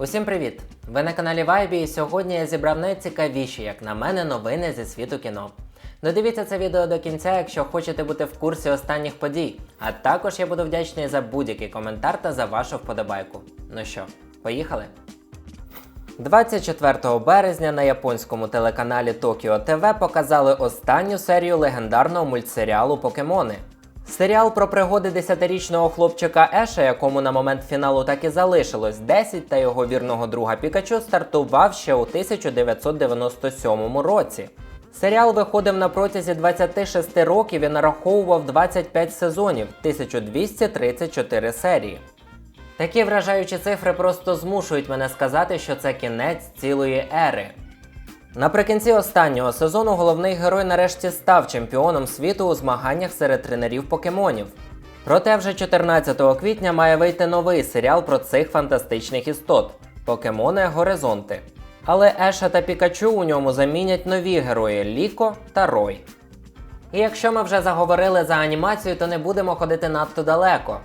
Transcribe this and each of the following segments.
Усім привіт! Ви на каналі Вайбі і сьогодні я зібрав найцікавіші, як на мене, новини зі світу кіно. Додивіться це відео до кінця, якщо хочете бути в курсі останніх подій. А також я буду вдячний за будь-який коментар та за вашу вподобайку. Ну що, поїхали? 24 березня на японському телеканалі Tokyo TV показали останню серію легендарного мультсеріалу Покемони. Серіал про пригоди 10-річного хлопчика Еша, якому на момент фіналу так і залишилось 10, та його вірного друга Пікачу стартував ще у 1997 році. Серіал виходив на протязі 26 років і нараховував 25 сезонів, 1234 серії. Такі вражаючі цифри просто змушують мене сказати, що це кінець цілої ери. Наприкінці останнього сезону головний герой нарешті став чемпіоном світу у змаганнях серед тренерів покемонів. Проте вже 14 квітня має вийти новий серіал про цих фантастичних істот Покемони Горизонти. Але Еша та Пікачу у ньому замінять нові герої Ліко та Рой. І якщо ми вже заговорили за анімацію, то не будемо ходити надто далеко.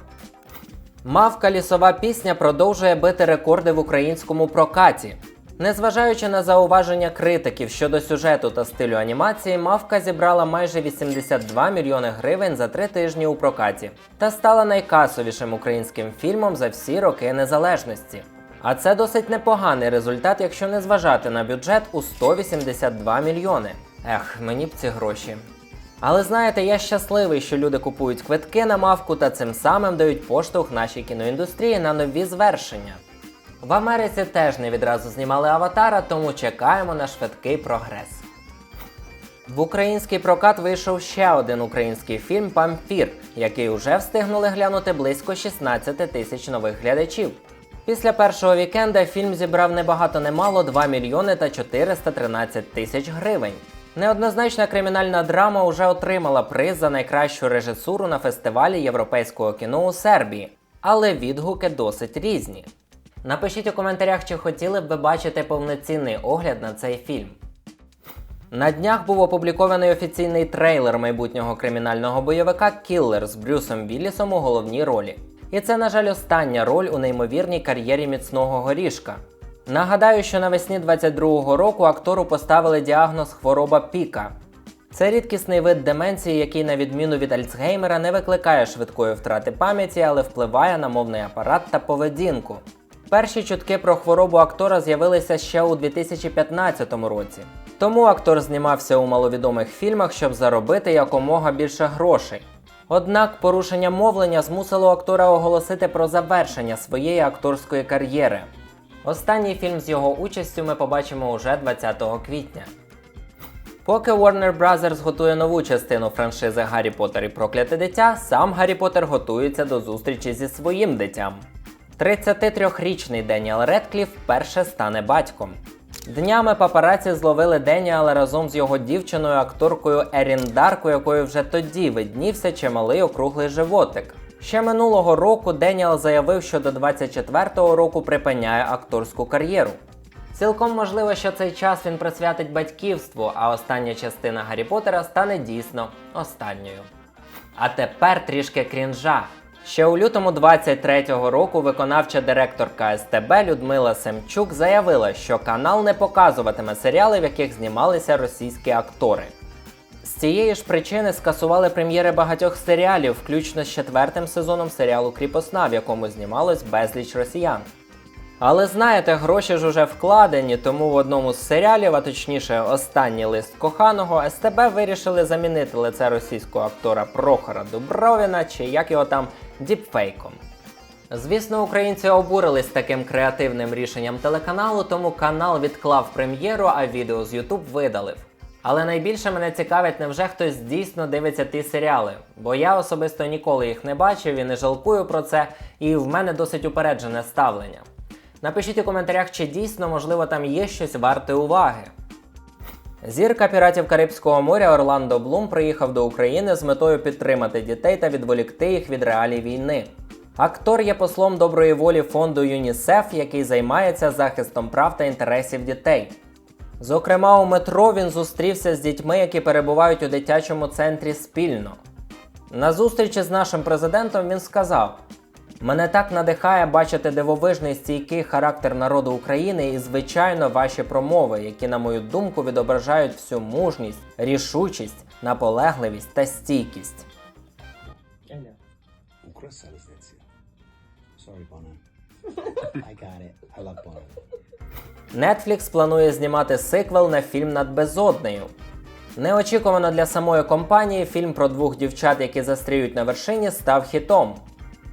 Мавка лісова пісня продовжує бити рекорди в українському прокаті. Незважаючи на зауваження критиків щодо сюжету та стилю анімації, мавка зібрала майже 82 мільйони гривень за три тижні у прокаті та стала найкасовішим українським фільмом за всі роки незалежності. А це досить непоганий результат, якщо не зважати на бюджет у 182 мільйони. Ех, мені б ці гроші. Але знаєте, я щасливий, що люди купують квитки на мавку та цим самим дають поштовх нашій кіноіндустрії на нові звершення. В Америці теж не відразу знімали аватара, тому чекаємо на швидкий прогрес. В український прокат вийшов ще один український фільм Памфір, який уже встигнули глянути близько 16 тисяч нових глядачів. Після першого вікенда фільм зібрав небагато немало 2 мільйони та 413 тисяч гривень. Неоднозначна кримінальна драма вже отримала приз за найкращу режисуру на фестивалі європейського кіно у Сербії, але відгуки досить різні. Напишіть у коментарях, чи хотіли б ви бачити повноцінний огляд на цей фільм. На днях був опублікований офіційний трейлер майбутнього кримінального бойовика Кіллер з Брюсом Віллісом у головній ролі. І це, на жаль, остання роль у неймовірній кар'єрі міцного горішка. Нагадаю, що навесні 22-го року актору поставили діагноз хвороба Піка. Це рідкісний вид деменції, який, на відміну від Альцгеймера, не викликає швидкої втрати пам'яті, але впливає на мовний апарат та поведінку. Перші чутки про хворобу актора з'явилися ще у 2015 році. Тому актор знімався у маловідомих фільмах, щоб заробити якомога більше грошей. Однак порушення мовлення змусило актора оголосити про завершення своєї акторської кар'єри. Останній фільм з його участю ми побачимо уже 20 квітня. Поки Warner Bros. готує нову частину франшизи Гаррі Поттер і Прокляте дитя, сам Гаррі Поттер готується до зустрічі зі своїм дитям. 33-річний Деніел Редкліф вперше стане батьком. Днями папараці зловили Деніела разом з його дівчиною, акторкою Ерін Дарк, у якої вже тоді виднівся чималий округлий животик. Ще минулого року Деніел заявив, що до 24-го року припиняє акторську кар'єру. Цілком можливо, що цей час він присвятить батьківству, а остання частина Гаррі Поттера стане дійсно останньою. А тепер трішки крінжа. Ще у лютому 23-го року виконавча директорка СТБ Людмила Семчук заявила, що канал не показуватиме серіали, в яких знімалися російські актори. З цієї ж причини скасували прем'єри багатьох серіалів, включно з четвертим сезоном серіалу Кріпосна, в якому знімалось безліч росіян. Але знаєте, гроші ж уже вкладені, тому в одному з серіалів, а точніше, останній лист коханого, СТБ вирішили замінити лице російського актора Прохора Дубровіна, чи як його там діпфейком. Звісно, українці обурились таким креативним рішенням телеканалу, тому канал відклав прем'єру, а відео з YouTube видалив. Але найбільше мене цікавить, невже хтось дійсно дивиться ті серіали, бо я особисто ніколи їх не бачив і не жалкую про це, і в мене досить упереджене ставлення. Напишіть у коментарях, чи дійсно, можливо, там є щось варте уваги. Зірка піратів Карибського моря Орландо Блум приїхав до України з метою підтримати дітей та відволікти їх від реалій війни. Актор є послом доброї волі фонду ЮНІСЕФ, який займається захистом прав та інтересів дітей. Зокрема, у метро він зустрівся з дітьми, які перебувають у дитячому центрі спільно. На зустрічі з нашим президентом він сказав: Мене так надихає бачити дивовижний стійкий характер народу України і, звичайно, ваші промови, які, на мою думку, відображають всю мужність, рішучість, наполегливість та стійкість. Sorry, Bono. I got it. I love Bono. Netflix планує знімати сиквел на фільм над безоднею. Неочікувано для самої компанії фільм про двох дівчат, які застріють на вершині, став хітом.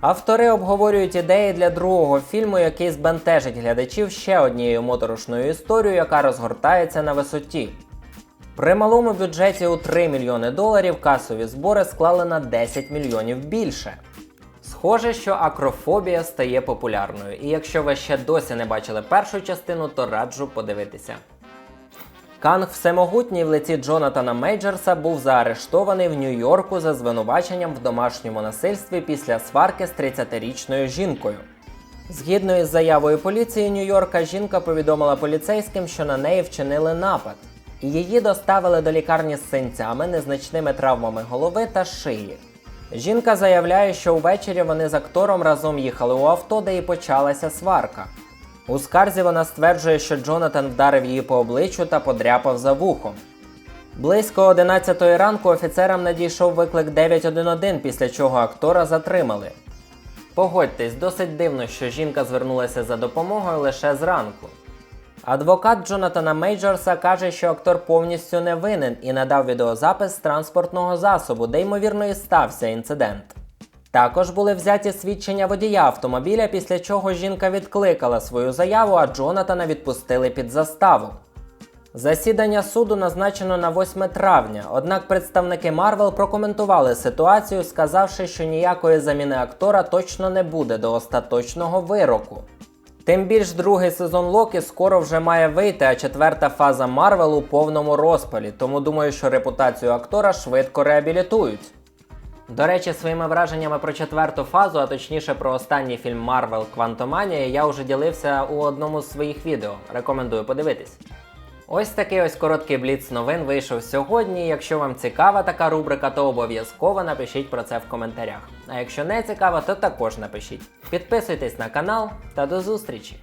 Автори обговорюють ідеї для другого фільму, який збентежить глядачів ще однією моторошною історією, яка розгортається на висоті. При малому бюджеті у 3 мільйони доларів касові збори склали на 10 мільйонів більше. Схоже, що акрофобія стає популярною, і якщо ви ще досі не бачили першу частину, то раджу подивитися. Канг Всемогутній в лиці Джонатана Мейджерса був заарештований в Нью-Йорку за звинуваченням в домашньому насильстві після сварки з 30-річною жінкою. Згідно із заявою поліції Нью-Йорка, жінка повідомила поліцейським, що на неї вчинили напад, її доставили до лікарні з синцями, незначними травмами голови та шиї. Жінка заявляє, що увечері вони з актором разом їхали у авто, де і почалася сварка. У скарзі вона стверджує, що Джонатан вдарив її по обличчю та подряпав за вухом. Близько 11 ранку офіцерам надійшов виклик 911, після чого актора затримали. Погодьтесь, досить дивно, що жінка звернулася за допомогою лише зранку. Адвокат Джонатана Мейджорса каже, що актор повністю не винен і надав відеозапис з транспортного засобу, де ймовірно і стався інцидент. Також були взяті свідчення водія автомобіля, після чого жінка відкликала свою заяву, а Джонатана відпустили під заставу. Засідання суду назначено на 8 травня, однак представники Марвел прокоментували ситуацію, сказавши, що ніякої заміни актора точно не буде до остаточного вироку. Тим більш другий сезон Локі скоро вже має вийти, а четверта фаза Марвел у повному розпалі, тому думаю, що репутацію актора швидко реабілітують. До речі, своїми враженнями про четверту фазу, а точніше про останній фільм Marvel Квантоманія, я вже ділився у одному з своїх відео. Рекомендую подивитись. Ось такий ось короткий бліц новин вийшов сьогодні. Якщо вам цікава така рубрика, то обов'язково напишіть про це в коментарях. А якщо не цікаво, то також напишіть. Підписуйтесь на канал та до зустрічі!